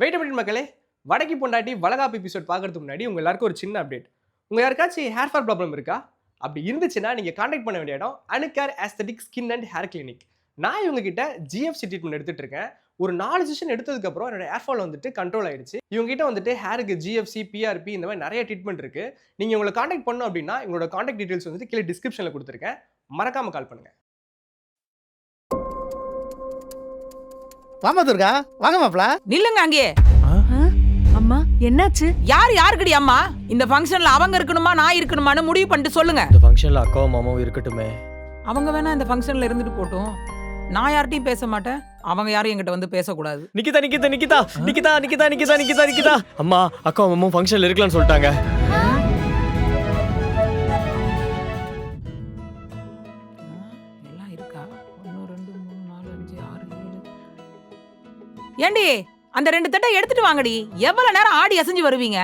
Wait மக்களே. வடக்கி பொண்டாட்டி வளகாப்பு எபிசோட் பார்க்கறதுக்கு முன்னாடி உங்கள் எல்லாருக்கும் ஒரு சின்ன அப்டேட் உங்கள் யாருக்காச்சும் ஹேர் ஃபால் ப்ராப்ளம் இருக்கா? அப்படி இருந்துச்சுன்னா நீங்கள் காண்டாக்ட் பண்ண வேண்டிய இடம் Anucare aesthetic skin and hair clinic நான் இவங்க கிட்ட ஜிஎஃப்சி ட்ரீட்மெண்ட் எடுத்துட்டு இருக்கேன். ஒரு நாலு செஷன் எடுத்ததுக்கப்புறம் என்னோட ஹேர் ஃபால் வந்துட்டு கண்ட்ரோல் ஆயிடுச்சு. இவங்க கிட்ட வந்துட்டு ஹேருக்கு ஜிஎஃப்சி பிஆர்பி இந்த மாதிரி நிறைய ட்ரீட்மெண்ட் இருக்குது நீங்கள் உங்களை காண்டாக்ட் பண்ணோம் அப்படின்னா எங்களோட காண்டாக்ட் டீட்டெயில்ஸ் வந்துட்டு கீழே டிஸ்கிரிப்ஷனில் கொடுத்துருக்கேன். மறக்காமல் கால் பண்ணுங்க. வாமா துர்கா வாங்க மாப்ள. நில்லுங்க அங்கேயே அம்மா என்னாச்சு? யார் யாருக்குடி அம்மா? இந்த ஃபங்க்ஷன்ல அவங்க இருக்கணுமா நான் இருக்கணுமான்னு முடிவு பண்ணிட்டு சொல்லுங்க. இந்த ஃபங்க்ஷன்ல அக்காவும் மாமாவும் இருக்கட்டுமே. அவங்க வேணா இந்த ஃபங்க்ஷன்ல இருந்துட்டு போட்டும். நான் யார்கிட்டயும் பேச மாட்டேன். அவங்க யாரும் என்கிட்ட வந்து பேசக்கூடாது. நிக்கிதா நிக்கிதா நிக்கிதா. நிக்கிதா நிக்கிதா நிக்கிதா நிக்கிதா நிக்கிதா. அம்மா அக்காவும் மாமாவும் ஃபங்க்ஷன்ல இருக்கலாம்னு சொல்லிட்டாங்க. ஏண்டி அந்த ரெண்டு தட்டை எடுத்துட்டு வாங்கடி. எவ்வளவு நேரம் ஆடி அசைஞ்சு வருவீங்க?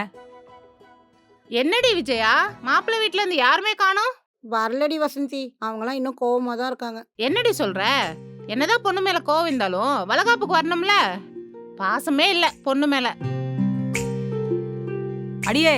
என்னடி விஜயா? மாப்பிள்ளை வீட்ல இருந்து யாருமே காணோம்? வரலடி வசந்தி. அவங்களாம் இன்னும் கோவமா தான் இருக்காங்க. என்னடி சொல்ற? என்னதான் பொண்ணு மேல கோவம் இருந்தாலும் வளகாப்புக்கு வரணும்ல? பாசமே இல்ல பொண்ணு மேல. அடியே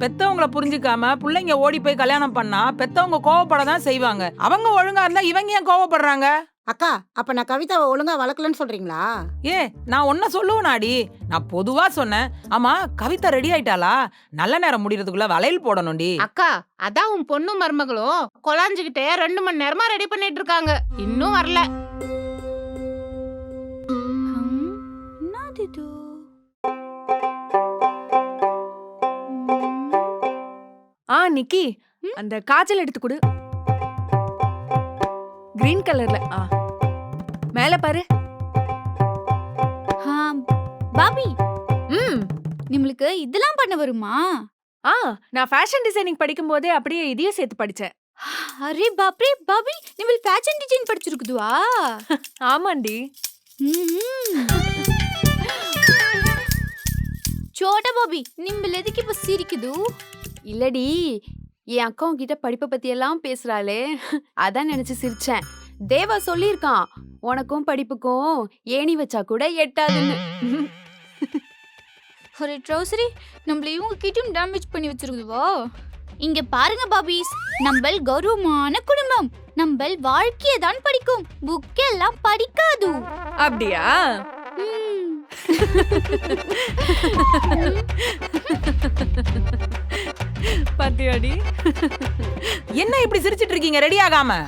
பெத்தவங்கள புரிஞ்சுக்காம பிள்ளைங்க ஓடி போய் கல்யாணம் பண்ணா பெத்தவங்க கோவப்பட தான் செய்வாங்க. அவங்க ஒழுங்கா இருந்தா இவங்க ஏன் கோவப்படுறாங்க? அக்கா அப்ப நான் கவிதாவை ஒழுங்கா வளர்க்கலன்னு சொல்றீங்களா? ஏ நான் ஒன்ன சொல்லுவேனாடி. நான் பொதுவா சொன்னேன். ஆமா கவிதா ரெடி ஆயிட்டாளா? நல்ல நேரம் முடியறதுக்குள்ள வளையல் போடணும்டி. அக்கா அதான் உன் பொண்ணு மருமகளும் கொலாஞ்சுகிட்டே ரெண்டு மணி நேரமா ரெடி பண்ணிட்டு இருக்காங்க. இன்னும் வரல. ஆ நிக்கி. அந்த காஜல் எடுத்து கொடு. கிரீன் கலர்ல ஆ. மேல பாரு. பாபி. ம். நம்மளுக்கு இதெல்லாம் பண்ண வருமா? ஆ நான் ஃபேஷன் டிசைனிங் படிக்கும் போதே அப்படியே இதையும் சேர்த்து படிச்சேன். அரே பாப்ரே பாபி நிம்பல் ஃபேஷன் டிசைன் படிச்சிருக்குதுவா? ஆமாண்டி. சோட்டா பாபி நிம்பல் எதுக்கு இப்ப சிரிக்குது? இல்லடி என் அக்கா கிட்ட படிப்பை பத்தி எல்லாம் பேசுறாளே. அதான் நினைச்சு சிரிச்சேன். தேவா சொல்லியிருக்கான் உனக்கும் படிப்புக்கும் ஏணி வச்சா கூட எட்டாதுன்னு. அரே ட்ரௌசரி நம்மள இவங்க கிட்டயும் டேமேஜ் பண்ணி வச்சிருக்குதுவா. இங்க பாருங்க பாபிஸ் நம்மள் கௌரவமான குடும்பம். நம்மள் வாழ்க்கையை தான் படிக்கும். புக் எல்லாம் படிக்காது. அப்படியா? ம். பாத்தியாடி? என்ன இப்படி சிரிச்சிட்டு இருக்கீங்க ரெடி ஆகாம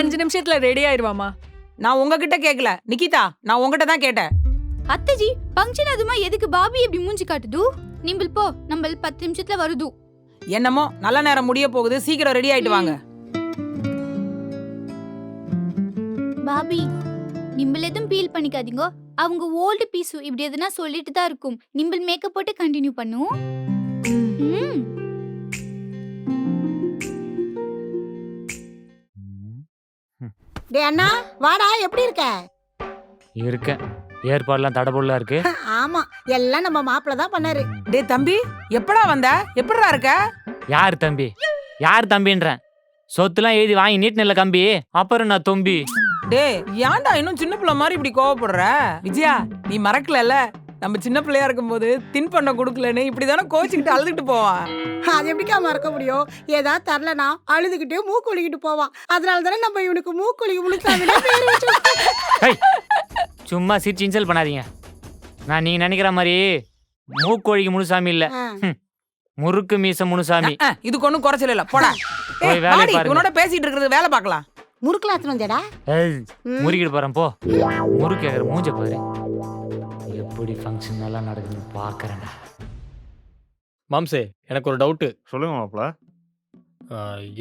அஞ்சு நிமிஷத்துல ரெடி ஆயிருவாமா? நான் உங்ககிட்ட கேக்கல. நிக்கிதா நான் உங்ககிட்ட தான் கேட்டேன். அத்தஜி ஃபங்க்ஷன் அதுமா? எதுக்கு பாபி இப்படி மூஞ்சி காட்டுது? நிம்பல் போ. நம்மள் பத்து நிமிஷத்துல வருது. என்னமோ நல்ல நேரம் முடிய போகுது. சீக்கிரம் ரெடி ஆயிட்டு வாங்க. பாபி நிம்பல் எதுவும் ஃபீல் பண்ணிக்காதீங்க. அவங்க ஓல்டு பீஸ் இப்படி எதுனா சொல்லிட்டு தான் இருக்கும். நிம்பல் மேக்கப் போட்டு கண்டினியூ பண்ணும் டே அண்ணா வாடா எப்படி இருக்க? இருக்கேன். ஏற்பாடுலாம் தடபுடலா இருக்கு. ஆமா எல்லாம் நம்ம மாப்பிள்ள தான் பண்ணாரு. டேய் தம்பி எப்படா வந்த? எப்படிடா இருக்க? யார் தம்பி? யார் தம்பின்றேன்? சொத்துலாம் எழுதி வாங்கி நீட்டினில்ல கம்பி. அப்புறம் நான் தொம்பி. டேய் ஏன்டா இன்னும் சின்ன பிள்ளை மாதிரி இப்படி கோவப்படுற? விஜயா நீ மறக்கலல்ல? நம்ம சின்ன பிள்ளையா இருக்கும்போது தின் பண்ண கொடுக்கலன்னு இப்படிதானே கோச்சிக்கிட்டு அழுதுட்டு போவான் அது எப்படிக்கா மறக்க முடியும்? ஏதாவது தரலனா அழுதுகிட்டே மூக்கொழிக்கிட்டு போவான் அதனால தானே நம்ம இவனுக்கு வச்சோம் ஹை சும்மா சிரிச்சு இன்சல் பண்ணாதீங்க. நான் நீங்க நினைக்கிற மாதிரி மூக்கோழிக்கு முனுசாமி இல்ல. முறுக்கு மீச முனுசாமி. இதுக்கு ஒன்றும் குறைச்சல் இல்ல. போடா. உன்னோட பேசிட்டு இருக்கிறது வேலை பார்க்கலாம். முறுக்குல எத்தனை வந்தேடா ஏய், ம். முறுக்கிட்டு போறேன் போ. முறுக்கு மூஞ்ச பாரு. ஃபங்க்ஷன் எல்லாம் நடக்குதுன்னு பாக்குறேன்டா மாம்சே எனக்கு ஒரு டவுட்டு. சொல்லுங்க மாப்பிள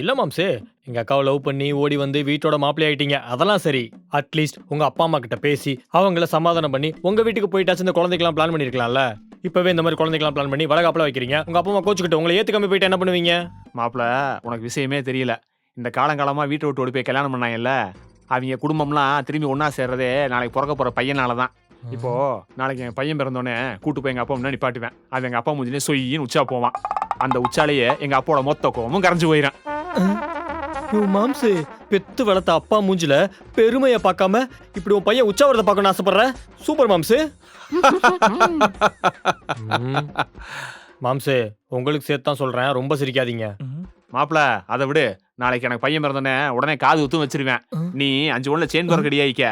இல்ல மாம்சே எங்க அக்காவை லவ் பண்ணி ஓடி வந்து வீட்டோட மாப்பிள்ளை ஆயிட்டீங்க. அதெல்லாம் சரி. அட்லீஸ்ட் உங்க அப்பா அம்மா கிட்ட பேசி அவங்கள சமாதானம் பண்ணி உங்க வீட்டுக்கு போயிட்டாச்சு இந்த குழந்தைக்கெல்லாம் பிளான் பண்ணிருக்கலாம்ல? இப்பவே இந்த மாதிரி குழந்தைக்கெல்லாம் பிளான் பண்ணி வளகாப்பில் வைக்கிறீங்க. உங்க அப்பா அம்மா கோச்சுக்கிட்டு உங்களை ஏத்துக்காம போயிட்டு என்ன பண்ணுவீங்க? மாப்பிள உனக்கு விஷயமே தெரியல. இந்த காலங்காலமா வீட்டை விட்டு ஓடி போய் கல்யாணம் பண்ணாங்கல்ல? அவங்க குடும்பம்லாம் திரும்பி ஒண்ணா சேர்றதே நாளைக்கு பிறக்க போற பையனால தான் இப்போ நாளைக்கு என் பையன் பிறந்தோடனே கூட்டு போய் எங்க அப்பா முன்னாடி நிப்பாட்டுவேன் அது எங்க அப்பா முஞ்சிலே சொய்யின்னு உச்சா போவான். அந்த உச்சாலேயே எங்க அப்பாவோட மொத்த கோவமும் கரைஞ்சு போயிடும் மாம்சே பெத்து வளர்த்த அப்பா மூஞ்சில பெருமையை பார்க்காம இப்படி உன் பையன் உச்சாவரத்தை பார்க்கணும்னு ஆசைப்படுற? சூப்பர் மாம்சு. மாம்சு உங்களுக்கு சேர்த்து தான் சொல்றேன். ரொம்ப சிரிக்காதீங்க. மாப்பிள அதை விடு. நாளைக்கு எனக்கு பையன் பிறந்தோடனே உடனே காது ஊத்தும் வச்சிருவேன். நீ அஞ்சு ஒண்ணுல செயின் குறை கடியாயிக்க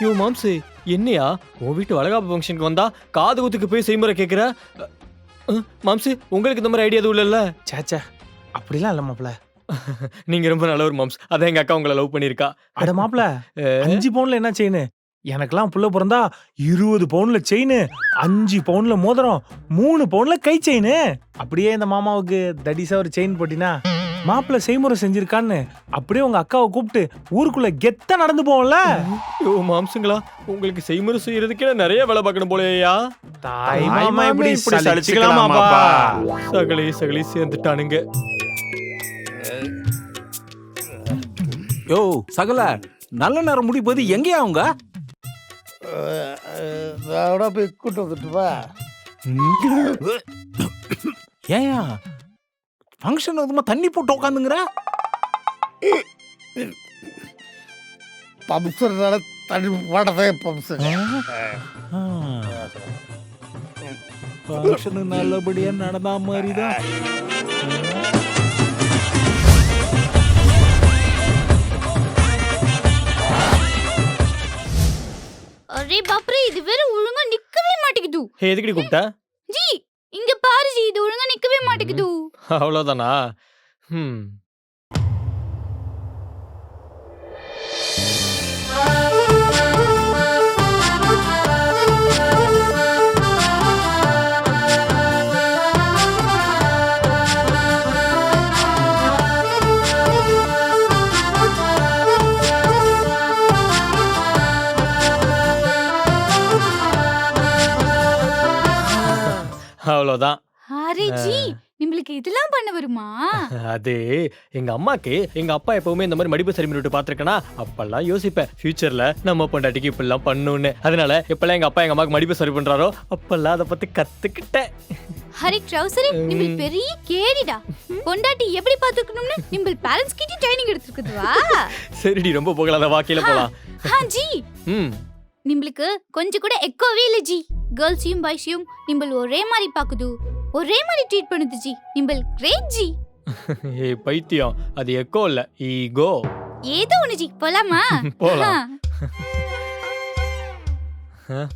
யோ மாம்சு என்னையா? உன் வீட்டு வளகாப்பு ஃபங்க்ஷனுக்கு வந்தா காது குத்துக்கு போய் செய்முறை கேட்குற மாம்சு உங்களுக்கு இந்த மாதிரி ஐடியா எதுவும் இல்லைல்ல? சேச்சே அப்படிலாம் இல்ல மாப்ள நீங்க ரொம்ப நல்லவர் மாம்ஸ். அதான் எங்க அக்கா உங்களை லவ் பண்ணிருக்கா அட மாப்ள அஞ்சு பவுன்ல என்ன செயின் எனக்கெல்லாம் புள்ள பிறந்தா இருபது பவுன்ல செயின் அஞ்சு பவுன்ல மோதிரம் மூணு பவுன்ல கை செயின் அப்படியே இந்த மாமாவுக்கு தடிசா ஒரு செயின் போட்டினா மாப்பிள்ள செய்முறை செஞ்சிருக்கான்னு அப்படியே உங்க அக்காவை கூப்பிட்டு ஊருக்குள்ள கெத்தா நடந்து போவோம்ல? யோ மாம்சுங்களா உங்களுக்கு செய்முறை செய்யறதுக்கே நிறைய வேலை பார்க்கணும் போலயா தாய் மாமா இப்படி இப்படி சலிச்சுக்கலாமாப்பா? சகளி சகளி சேர்ந்துட்டானுங்க. யோ சகல நல்ல நேரம் முடி போது எங்கேயா அவங்க? போய் கூட்டு வந்துட்டுப்பா ஏயா ஃபங்க்ஷன் அதுமா தண்ணி போட்டு உட்காந்துங்கிற பம்சர்னால தண்ணி போடவே பம்சர். ஃபங்க்ஷன் நல்லபடியா நடந்தா மாதிரிதான் அரே பாப்ரே இது வேற ஒழுங்கா நிக்கவே மாட்டேங்குது. ஹே எதுக்கடி கூப்பிட்ட? ஜி ஜி இது ஒழுங்கா நிக்கவே மாட்டேங்குது. அவ்வளோதானா ம் அவ்வளோதான் அரே ஜி நம்மளுக்கு இதெல்லாம் பண்ண வருமா? அது எங்க அம்மாக்கு எங்க அப்பா எப்பவுமே இந்த மாதிரி மடிப்பு சரிமணி விட்டு பாத்திருக்கனா அப்பெல்லாம் யோசிப்பேன் ஃபியூச்சர்ல நம்ம பொண்டாட்டிக்கு இப்படிலாம் பண்ணணும்னு அதனால எப்பெல்லாம் எங்க அப்பா எங்க அம்மாக்கு மடிப்பு சரி பண்றாரோ அப்பெல்லாம் அதை பத்தி கத்துக்கிட்டேன். ஹரி ட்ரௌசரே நிம்பல் பெரிய கேடிடா. பொண்டாட்டி எப்படி பாத்துக்கணும்னு நிம்பல் பேரண்ட்ஸ் கிட்ட ட்ரைனிங் எடுத்துருக்குதுவா சரிடி ரொம்ப போகலாத வாக்கில போலாம். ஹா ஜி. ம். நிம்பளுக்கு கொஞ்சம் கூட எக்கோவே இல்ல ஜி. கேர்ள்ஸையும் பாய்ஸையும் நிம்பல் ஒரே மாதிரி பாக்குது ஒரே மாதிரி ட்ரீட் பண்ணுது ஜி. நிம்பல் great G. ஏய் பைத்தியம். அது எக்கோ இல்ல ஈகோ ஏதோ ஒண்ணு ஜி போலாமா? போலாம்.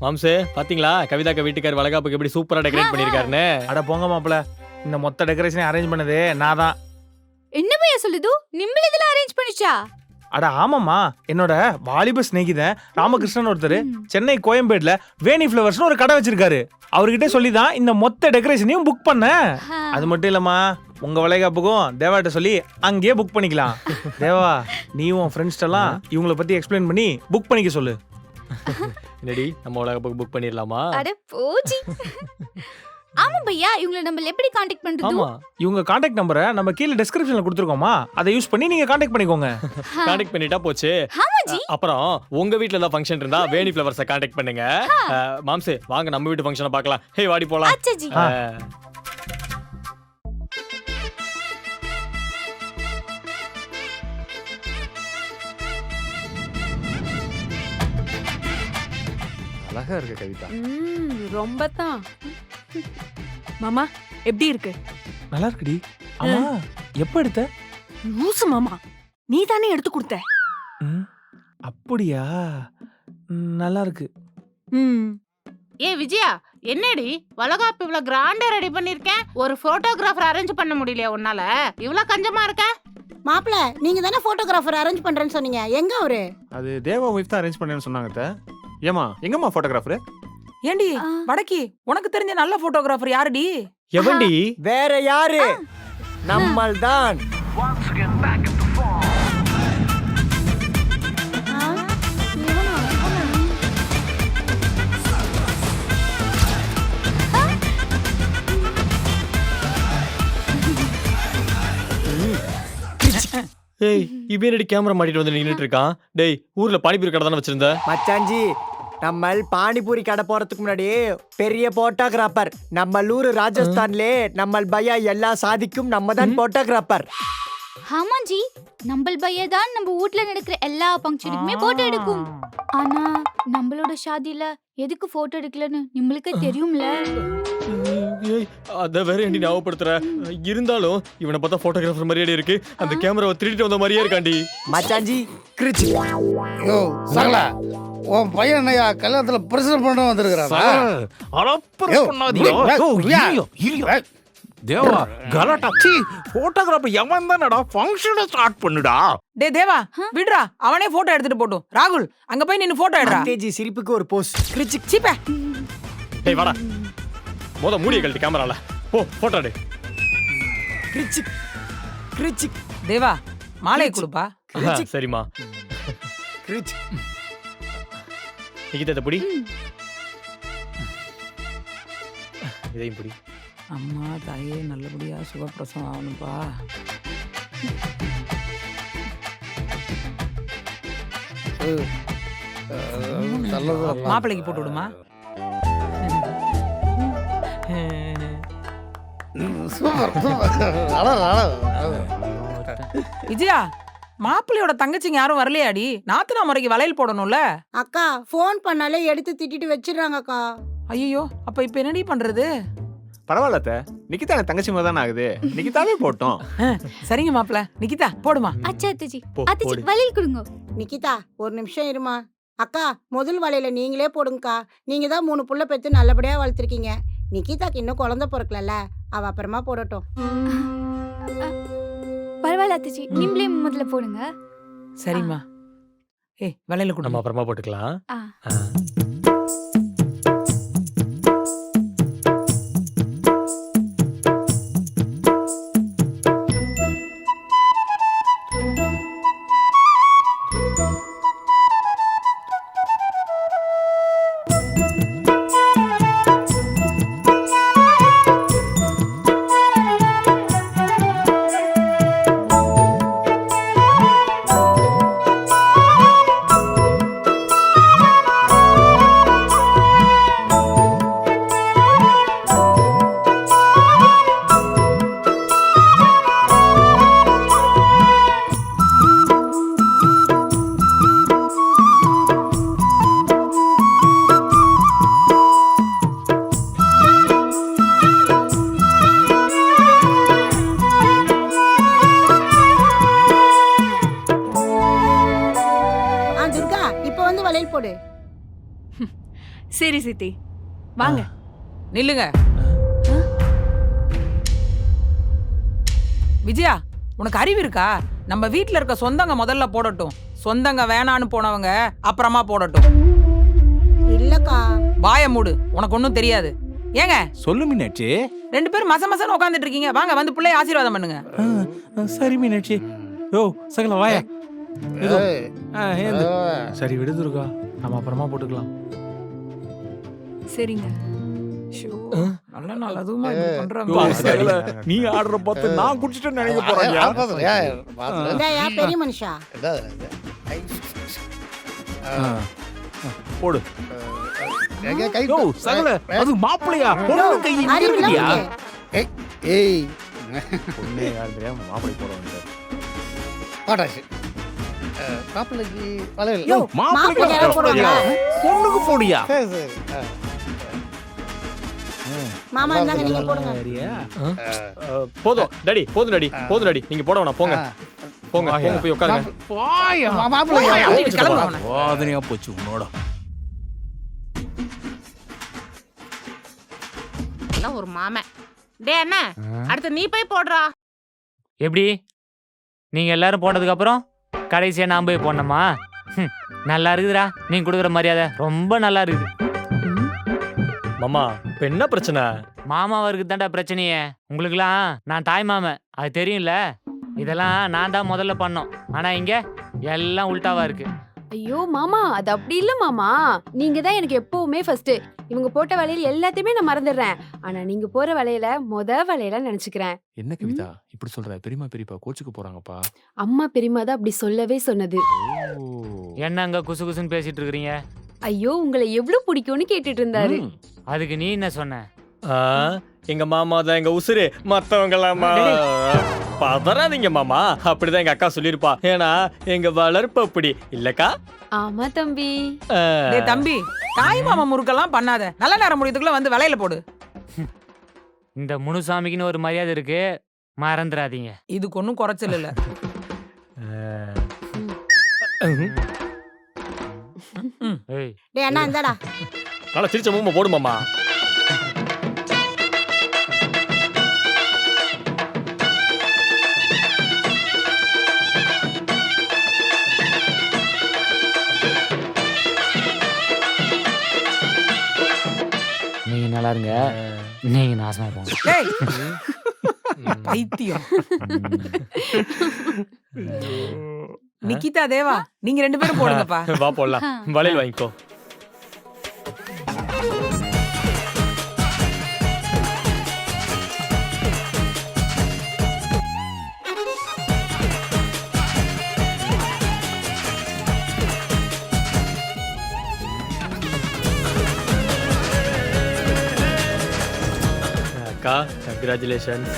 மாம்சே பாத்தீங்களா? கவிதாக்க வீட்டுக்கார் வளகாப்புக்கு எப்படி சூப்பரா டெக்கரேட் பண்ணிருக்காருன்னு? அட போங்க மாப்ள இந்த மொத்த டெக்கரேஷனை அரேஞ்ச் பண்ணது நான் தான் என்ன பையா சொல்லுது? நிம்பல் இதெல்லாம் அரேஞ்ச் பண்ணிச்சா? அட ஆமாம்மா. என்னோட வாலிப சிநேகிதன் ராமகிருஷ்ணன் ஒருத்தர். சென்னை கோயம்பேட்ல வேணி ஃப்ளவர்ஸ்னு ஒரு கடை வச்சிருக்காரு. அவர்கிட்ட சொல்லி தான் இந்த மொத்த டெக்கரேஷனையும் புக் பண்ணேன் ஆ. அது மட்டும் இல்லம்மா உங்க வளைகாப்புக்கும் தேவாட்ட சொல்லி அங்கேயே புக் பண்ணிக்கலாம். தேவா நீ உன் ஃப்ரெண்ட்ஸ் எல்லாம் இவங்கள பத்தி எக்ஸ்பிளைன் பண்ணி புக் பண்ணிக்க சொல்லு. என்னடி நம்ம வளகாப்புக்கு புக் பண்ணிடலாமா? அட போஜி ஆமா பையா இவங்கள நம்ம எப்படி காண்டாக்ட் பண்றது? ஆமா இவங்க காண்டாக்ட் நம்பரை நம்ம கீழே டிஸ்கிரிப்ஷன்ல கொடுத்துருக்கோமா? அதை யூஸ் பண்ணி நீங்க காண்டாக்ட் பண்ணிக்கோங்க. கான்டாக்ட் பண்ணிட்டா போச்சு. ஆமா ஜி அப்புறம் உங்க வீட்ல ஏதாவது ஃபங்க்ஷன் இருந்தா வேணி ஃப்ளவர்ஸை கான்டாக்ட் பண்ணுங்க. அஹ், மாம்சே வாங்க நம்ம வீட்டு ஃபங்க்ஷனை பார்க்கலாம். ஹே வாடி போலாம். அச்சா ஜி ஆ. அஹ், அழகா இருக்கு கவிதா. ம், ரொம்ப தான். மாமா எப்படி இருக்கு? நல்லா இருக்குடி. ஆமா எப்ப எடுத்த? லூசு மாமா. நீ தானே எடுத்து கொடுத்த. ம், அப்படியா? ம், நல்லா இருக்கு. ம். ஏ விஜயா என்னடி? வளகாப்பு இவ்வளவு கிராண்டா ரெடி பண்ணிருக்கேன் ஒரு போட்டோகிராஃபர் அரேஞ்ச் பண்ண முடியலையா உன்னால? இவ்வளவு கஞ்சமா இருக்க? மாப்பிள நீங்க தானே போட்டோகிராஃபர் அரேஞ்ச் பண்றேன்னு சொன்னீங்க. எங்க அவரு? அது தேவா ஒய்ஃப் தான் அரேஞ்ச் பண்ணேன்னு சொன்னாங்க. ஏமா எங்கம்மா போட்டோகிராஃபர் ஏண்டி. வடக்கி உனக்கு தெரிஞ்ச நல்ல போட்டோகிராஃபர் யாருடி? எவன்டி? வேற யாரு? நம்மள் தான் ஏய் இவன் கேமரா மாட்டிட்டு வந்து நின்னுட்டு இருக்கான்? டேய் ஊர்ல பானிபூரி கடை தானே வச்சிருந்த? மச்சாஞ்சி நம்ம பானிபூரி கடை போறதுக்கு முன்னாடி பெரிய போட்டோகிராஃபர் நம்ம ஊரு ராஜஸ்தான்லே நம்ம பையா எல்லா சாதிக்கும் நம்ம தான் போட்டோகிராஃபர் ஆமாஜி நம்மள் பையன் தான் நம்ம வீட்ல நடக்கிற எல்லா ஃபங்க்ஷனுக்குமே போட்டோ எடுக்கும். ஆனா நம்மளோட ஷாதில எதுக்கு போட்டோ எடுக்கலன்னு நம்மளுக்கு தெரியும்ல. அத வேற ஏன்டி ஞாபகப்படுத்துற? இருந்தாலும் இவனை பார்த்தா போட்டோகிராஃபர் மாதிரியே இருக்கு. அந்த கேமராவை திருடிட்டு வந்த மாதிரியே இருக்காண்டி. மச்சாஞ்சி கிரிச்சு. யோ சகல. உன் பையன் என்னையா கல்யாணத்துல பிரச்சனை பண்ண வந்திருக்கிறானா. தேவா கலாட்டா. சீ போட்டோகிராஃபர் எவன் தானடா? ஃபங்க்ஷனை ஸ்டார்ட் பண்ணுடா. டே தேவா விடுறா. அவனே போட்டோ எடுத்துட்டு போட்டும் ராகுல் அங்க போய் நின்னு போட்டோ எடுறா. அத்தேஜி சிரிப்புக்கு ஒரு போஸ் கிரிச்சு சீப்பே. டேய் வாடா. மொத மூடிய கழட்டி கேமரால போ போட்டோ எடு. கிரிச்சு கிரிச்சு. தேவா மாலையை கொடுப்பா. சரிம்மா. கிரிச்சு. நிக்கிதா இதை பிடி இதையும் பிடி. அம்மா தாயே நல்லபடியா சுகப்பிரசவம் ஆகணும்பா. நல்லது மாப்பிள்ளைக்கு போட்டு விடுமா. விஜயா? மாப்பிள்ளையோட தங்கச்சிங்க யாரும் வரலையாடி? நாத்தனா முறைக்கு வளையல் போடணும்ல? அக்கா ஃபோன் பண்ணாலே எடுத்து திட்டிட்டு வச்சிடுறாங்கக்கா. ஐயோ அப்ப இப்ப என்னடி பண்றது? பரவாயில்ல அத்தை. நிக்கிதா எனக்கு தங்கச்சி மாதிரி தானே ஆகுது. நிக்கிதாவே போட்டோம். சரிங்க மாப்பிள்ள. நிக்கிதா போடுமா? அச்சா அத்தச்சி போ, போடு. வளையல் கொடுங்க. நிக்கிதா ஒரு நிமிஷம் இருமா. அக்கா முதல் வலையில நீங்களே போடுங்கக்கா. நீங்க தான் மூணு புள்ள பெத்து நல்லபடியா வளர்த்துருக்கீங்க. நிக்கிதாக்கு இன்னும் குழந்தை பிறக்கலல்ல. அவ அப்புறமா போடட்டும். பரவாயில்ல அத்தச்சி. நீங்களே முதல்ல போடுங்க. சரிம்மா. ஏய் நம்ம கொடு. அப்புறமா போட்டுக்கலாம். ஆ. நில்லுங்க. விஜயா உனக்கு அறிவு இருக்கா? நம்ம வீட்ல இருக்க சொந்தங்க முதல்ல போடட்டும். சொந்தங்க வேணான்னு போனவங்க அப்புறமா போடட்டும். இல்லக்கா. வாய மூடு உனக்கு ஒன்றும் தெரியாது. ஏங்க? சொல்லு மீனாட்சி. ரெண்டு பேரும் மச மசன்னு உட்காந்துட்டு இருக்கீங்க. வாங்க வந்து பிள்ளைய ஆசீர்வாதம் பண்ணுங்க. சரி மீனாட்சி. யோ சகல வாயா. சரி விடு துர்கா. நம்ம அப்புறமா போட்டுக்கலாம். சரிங்க. ஷோ, நல்ல நாள். அதுவுமா இப்படி யோ, பண்றாங்க சகல, நீ ஆடுற பார்த்து நான் குடிச்சிட்டு நினைக்க போறேன் யார் பாத்துறா? யார் பாத்துறா? இந்தாயா பெரிய மனுஷா. என்னது இது? ஐ. போடு. எங்க கை யோ சகல அது மாப்பிளையா பொண்ணு கை இங்க அறிவு இல்ல இருக்குடியா உனக்கு? ஏய், ஏய். பொண்ணே யார் தெரியாம மாப்பிளை போடுவாங்க பாட்டாச்சு மாப்பிள்ளைக்கு வளையல். யோ, மாப்பிளைக்கு மாப்பிள்ளைக்கு யாராவது போடுவாங்களா? பொண்ணுக்கு போடியா? சரி சரி. மாமா இருந்தாங்க நீங்க போடுங்க. சரியா அஹ், போதும். டாடி போதும் டாடி போதும் டாடி. நீங்க போட வேணாம் போங்க. போங்க போங்க போய் உட்காருங்க. மாப்பிள்ளை கிளம்பு. வாதனையா போச்சு உன்னோட. எல்லாம் ஒரு மாமன் டே அண்ணா அடுத்து நீ போய் போடுறா. எப்படி? நீங்க எல்லாரும் போனதுக்கு அப்புறம் கடைசியா நான் போய் போடணுமா? ஹம், நல்லா இருக்குதுடா. நீங்க கொடுக்குற மரியாதை ரொம்ப நல்லா இருக்குது. மாமா இப்ப என்ன பிரச்சனை? மாமாவருக்கு தான்டா பிரச்சனையே. உங்களுக்குலாம் நான் தாய் மாமன் அது தெரியும்ல? இதெல்லாம் நான் தான் முதல்ல பண்ணோம். ஆனா இங்க எல்லாம் உல்டாவா இருக்கு. ஐயோ மாமா அது அப்படி இல்ல மாமா. நீங்க தான் எனக்கு எப்பவுமே ஃபர்ஸ்ட் இவங்க போட்ட வலையில எல்லாத்தையுமே நான் மறந்துடுறேன். ஆனா நீங்க போற வலையில முத வலையில நினைச்சுக்கிறேன். என்ன கவிதா? இப்படி சொல்ற பெரியமா பெரியப்பா கோச்சுக்கு போறாங்கப்பா. அம்மா பெரியம்மா தான் அப்படி சொல்லவே சொன்னது. என்ன அங்க குசு குசுன்னு பேசிட்டு இருக்கிறீங்க? ஐயோ உங்களை எவ்வளவு பிடிக்கும்னு கேட்டுட்டு இருந்தாரு ம். அதுக்கு நீ என்ன சொன்ன? ஆ, எங்க மாமா தான் எங்க உசுரு மத்தவங்க டேய், பதறாதீங்க மாமா. அப்படிதான் எங்க அக்கா சொல்லியிருப்பா. ஏன்னா எங்க வளர்ப்பு அப்படி. இல்லக்கா? ஆமா தம்பி. அஹ், டேய் தம்பி தாய் மாமா முறுக்கெல்லாம் பண்ணாத. நல்ல நேரம் முடியதுக்குள்ள வந்து வலையில போடு. இந்த முனுசாமிக்குன்னு ஒரு மரியாதை இருக்கு. மறந்துடாதீங்க. இதுக்கு ஒன்றும் குறைச்சல் இல்ல. அஹ், ஏய் டேய் அண்ணா இந்தாடா. நல்லா சிரிச்ச மூமா போடு மாமா. நீங்க நல்லா இருங்க. நீங்க நாசமா போங்க டேய். பைத்தியம். நிக்கிதா தேவா நீங்க ரெண்டு பேரும் போடுங்கப்பா. வா போடலாம். வளையல் வாங்கிக்கோ. அக்கா கங்க்ராச்சுலேஷன்ஸ்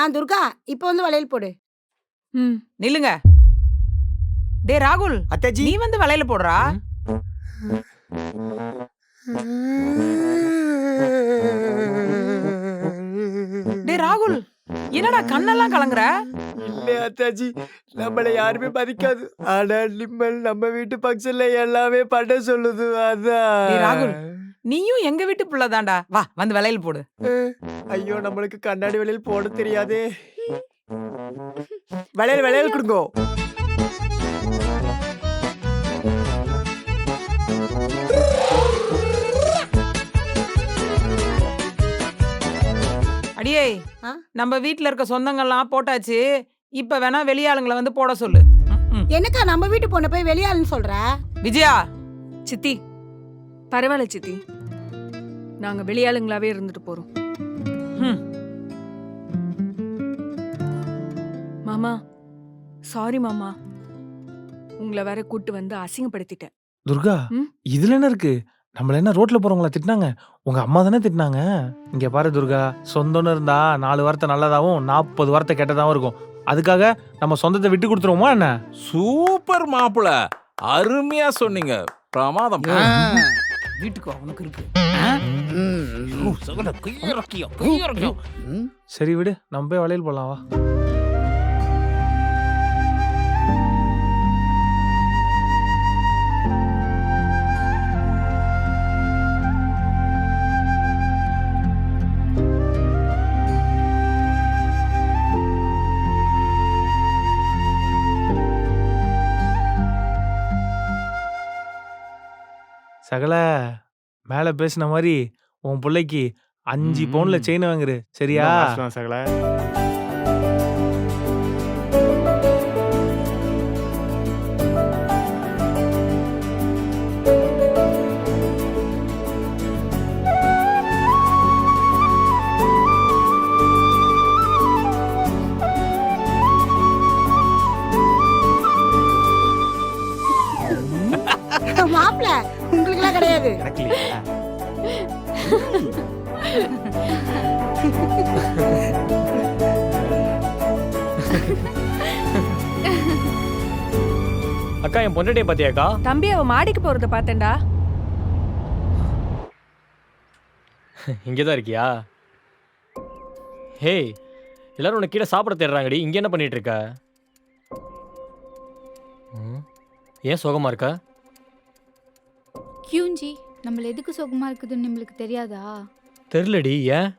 ஆ துர்கா இப்போ வந்து வளையல் போடு. ம். நில்லுங்க. டேய் ராகுல் அத்தாஜி. நீ வந்து வலையில போடுறா. டேய் ராகுல் என்னடா கண்ணெல்லாம் கலங்குற? இல்ல அத்தாஜி நம்மள யாருமே மதிக்காது. ஆனா நிம்மல் நம்ம வீட்டு ஃபங்க்ஷன்ல எல்லாமே பண்ண சொல்லுது டேய் ராகுல் அதான் நீயும் எங்க வீட்டு புள்ள தான்டா வா வந்து வலையில போடு. ஐயோ நம்மளுக்கு கண்ணாடி வளையல் போட தெரியாதே. வளையல் வளையல் கொடுங்கோ. அடியே ஆ? நம்ம வீட்ல இருக்க சொந்தங்கள்லாம் போட்டாச்சு. இப்ப வேணா வெளியாளுங்களை வந்து போட சொல்லு. என்னக்கா நம்ம வீட்டு பொண்ணை போய் வெளியாளுன்னு சொல்ற? விஜயா சித்தி பரவாயில்ல சித்தி. நாங்க வெளியாளுங்களாவே இருந்துட்டு போறோம். ம். மாமா சாரி மாமா. உங்களை வேற கூட்டு வந்து அசிங்கப்படுத்திட்டேன். துர்கா ம்? இதுல என்ன இருக்கு? நம்மள என்ன ரோட்ல போறவங்கள திட்டினாங்க? உங்க அம்மா தானே திட்டினாங்க? இங்க பாரு துர்கா சொந்தம்னு இருந்தா நாலு வார்த்தை நல்லதாவும் நாற்பது வார்த்தை கெட்டதாவும் இருக்கும். அதுக்காக நம்ம சொந்தத்தை விட்டு கொடுத்துருவோமா என்ன? சூப்பர் மாப்பிள. அருமையா சொன்னீங்க. பிரமாதம். வீட்டுக்கு அவனுக்கு இருக்கு. சரி விடு நம்ம போய் வளையல் போலாம் வா. சகல மேல பேசின மாதிரி உன் பிள்ளைக்கு அஞ்சு. பவுன்ல செயின் வாங்குரு சரியா சகல அக்கா என் பொண்டாட்டியை பாத்தியாக்கா தம்பி அவ மாடிக்கு போறத பார்த்தேன்டா. இங்கே தான் இருக்கியா? ஹேய் எல்லாரும் உன்னை கீழே சாப்பிட தேடுறாங்கடி. இங்கே என்ன பண்ணிட்டு இருக்க ம், ஏன் சோகமா இருக்க? கியூஞ்சி நம்மள எதுக்கு சுகமா இருக்குதுன்னு நம்மளுக்கு தெரியாதா? தெரிலடி ஏன்?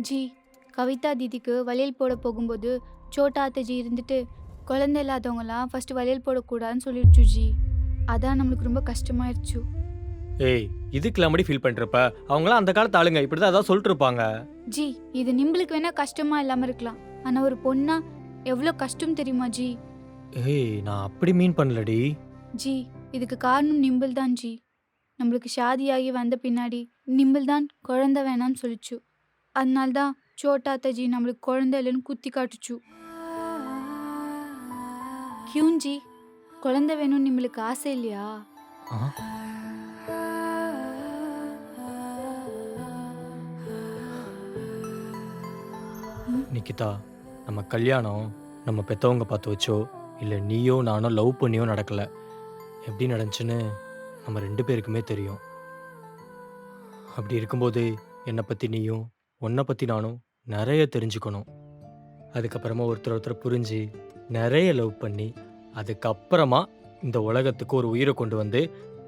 ஜி கவிதா தீதிக்கு வளையல் போட போகும்போது சோட்டா அத்தைஜி இருந்துட்டு குழந்தை இல்லாதவங்கலாம் ஃபர்ஸ்ட் வளையல் போடக்கூடாதுன்னு சொல்லிடுச்சு ஜி அதான் நம்மளுக்கு ரொம்ப கஷ்டமாயிருச்சு. ஏய் இதுக்கெல்லாம் மடி ஃபீல் பண்ணிருப்ப அவங்களாம் அந்த காலத்து ஆளுங்க இப்படி தான் ஏதாவது சொல்லிட்டு இருப்பாங்க. ஜி இது நிம்பளுக்கு வேணா கஷ்டமா இல்லாம இருக்கலாம். ஆனா ஒரு பொண்ணா எவ்வளோ கஷ்டம் தெரியுமா ஜி? ஏய் நான் அப்படி மீன் பண்ணலடி. ஜி இதுக்கு காரணம் நிம்பிள் தான் ஜி. நம்மளுக்கு ஷாதியாகி வந்த பின்னாடி நிம்பிள் தான் குழந்தை வேணாம்னு சொல்லிச்சு. அதனால தான் சோட்டா அத்தாஜி நம்மளுக்கு குழந்தை இல்லைன்னு குத்தி காட்டுச்சு. கியூஞ்சி குழந்தை வேணும்னு நம்மளுக்கு ஆசை இல்லையா? நிக்கிதா நம்ம கல்யாணம் நம்ம பெத்தவங்க பார்த்து வச்சோ இல்லை நீயோ நானோ லவ் பண்ணியோ நடக்கல. எப்படி நடந்துச்சுன்னு நம்ம ரெண்டு பேருக்குமே தெரியும். அப்படி இருக்கும்போது என்னை பற்றி நீயும் உன்னை பற்றி நானும் நிறைய தெரிஞ்சுக்கணும். அதுக்கப்புறமா ஒருத்தர் ஒருத்தர் புரிஞ்சு நிறைய லவ் பண்ணி அதுக்கப்புறமா இந்த உலகத்துக்கு ஒரு உயிரை கொண்டு வந்து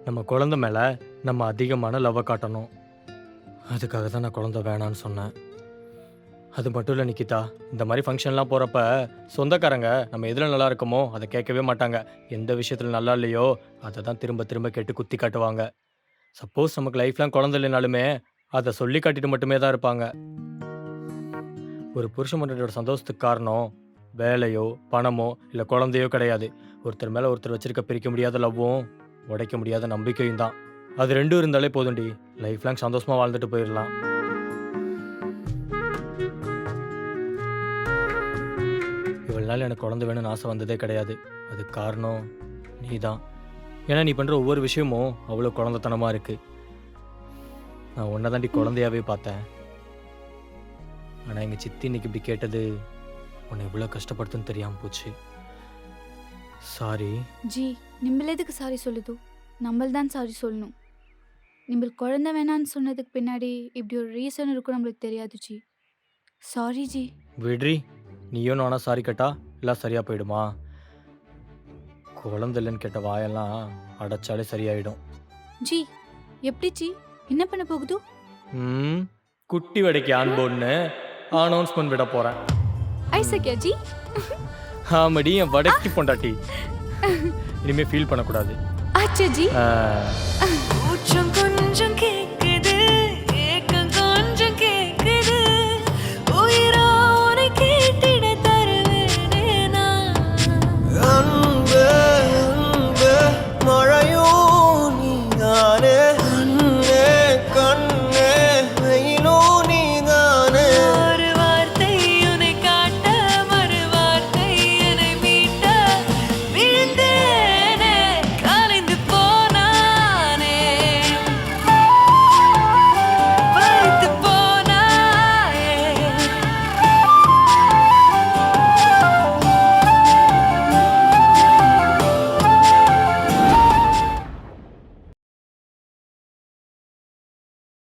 நம்ம குழந்த மேலே நம்ம அதிகமான லவ்வை காட்டணும். அதுக்காக தான் நான் குழந்தை வேணான்னு சொன்னேன். அது மட்டும் இல்லை நிக்கிதா இந்த மாதிரி ஃபங்க்ஷன்லாம் போகிறப்ப சொந்தக்காரங்க நம்ம எதில் நல்லா இருக்கோமோ அதை கேட்கவே மாட்டாங்க. எந்த விஷயத்தில் நல்லா இல்லையோ அதை தான் திரும்ப திரும்ப கேட்டு குத்தி காட்டுவாங்க. சப்போஸ் நமக்கு லைஃப்லாம் குழந்த இல்லைனாலுமே அதை சொல்லி காட்டிட்டு மட்டுமே தான் இருப்பாங்க. ஒரு புருஷ மன்றோட சந்தோஷத்துக்கு காரணம் வேலையோ பணமோ இல்லை குழந்தையோ கிடையாது. ஒருத்தர் மேலே ஒருத்தர் வச்சிருக்க பிரிக்க முடியாத லவ்வும் உடைக்க முடியாத நம்பிக்கையும் தான். அது ரெண்டும் இருந்தாலே போதும்டி. லைஃப் லாங் சந்தோஷமாக வாழ்ந்துட்டு போயிடலாம் இவ்வளோ நாள் எனக்கு குழந்தை வேணும்னு ஆசை வந்ததே கிடையாது. அதுக்கு காரணம் நீ தான் ஏன்னா நீ பண்ணுற ஒவ்வொரு விஷயமும் அவ்வளோ குழந்தைத்தனமாக இருக்குது நான் ஒன்றை தாண்டி குழந்தையாவே பார்த்தேன். ஆனால் எங்கள் சித்தி இன்னைக்கு இப்படி கேட்டது உன்னை இவ்வளோ கஷ்டப்படுத்துன்னு தெரியாமல் போச்சு. சாரி ஜி நிம்பள் எதுக்கு சாரி சொல்லுது? நம்மள் தான் சாரி சொல்லணும். நிம்பள் குழந்தை வேணான்னு சொன்னதுக்கு பின்னாடி இப்படி ஒரு ரீசன் இருக்கும் நம்மளுக்கு தெரியாது ஜி. Sorry G. விட்ரி நீயும் நானா சாரி கேட்டா எல்லாம் சரியாக போயிடுமா? குழந்தை இல்லைன்னு கேட்ட வாயெல்லாம் அடைச்சாலே சரியாயிடும். ஜி எப்படி ஜி? என்ன பண்ண போகுது? ம் குட்டி வடைக்கு ஆன்போன்னு அனௌன்ஸ்மெண்ட் விட போகிறேன் ஐசக்கியா ஜி ஆமாடி என் வடக்கி பொண்டாட்டி. இனிமே ஃபீல் பண்ணக்கூடாது. ஆச்சா ஜி ஆ, உச்சம்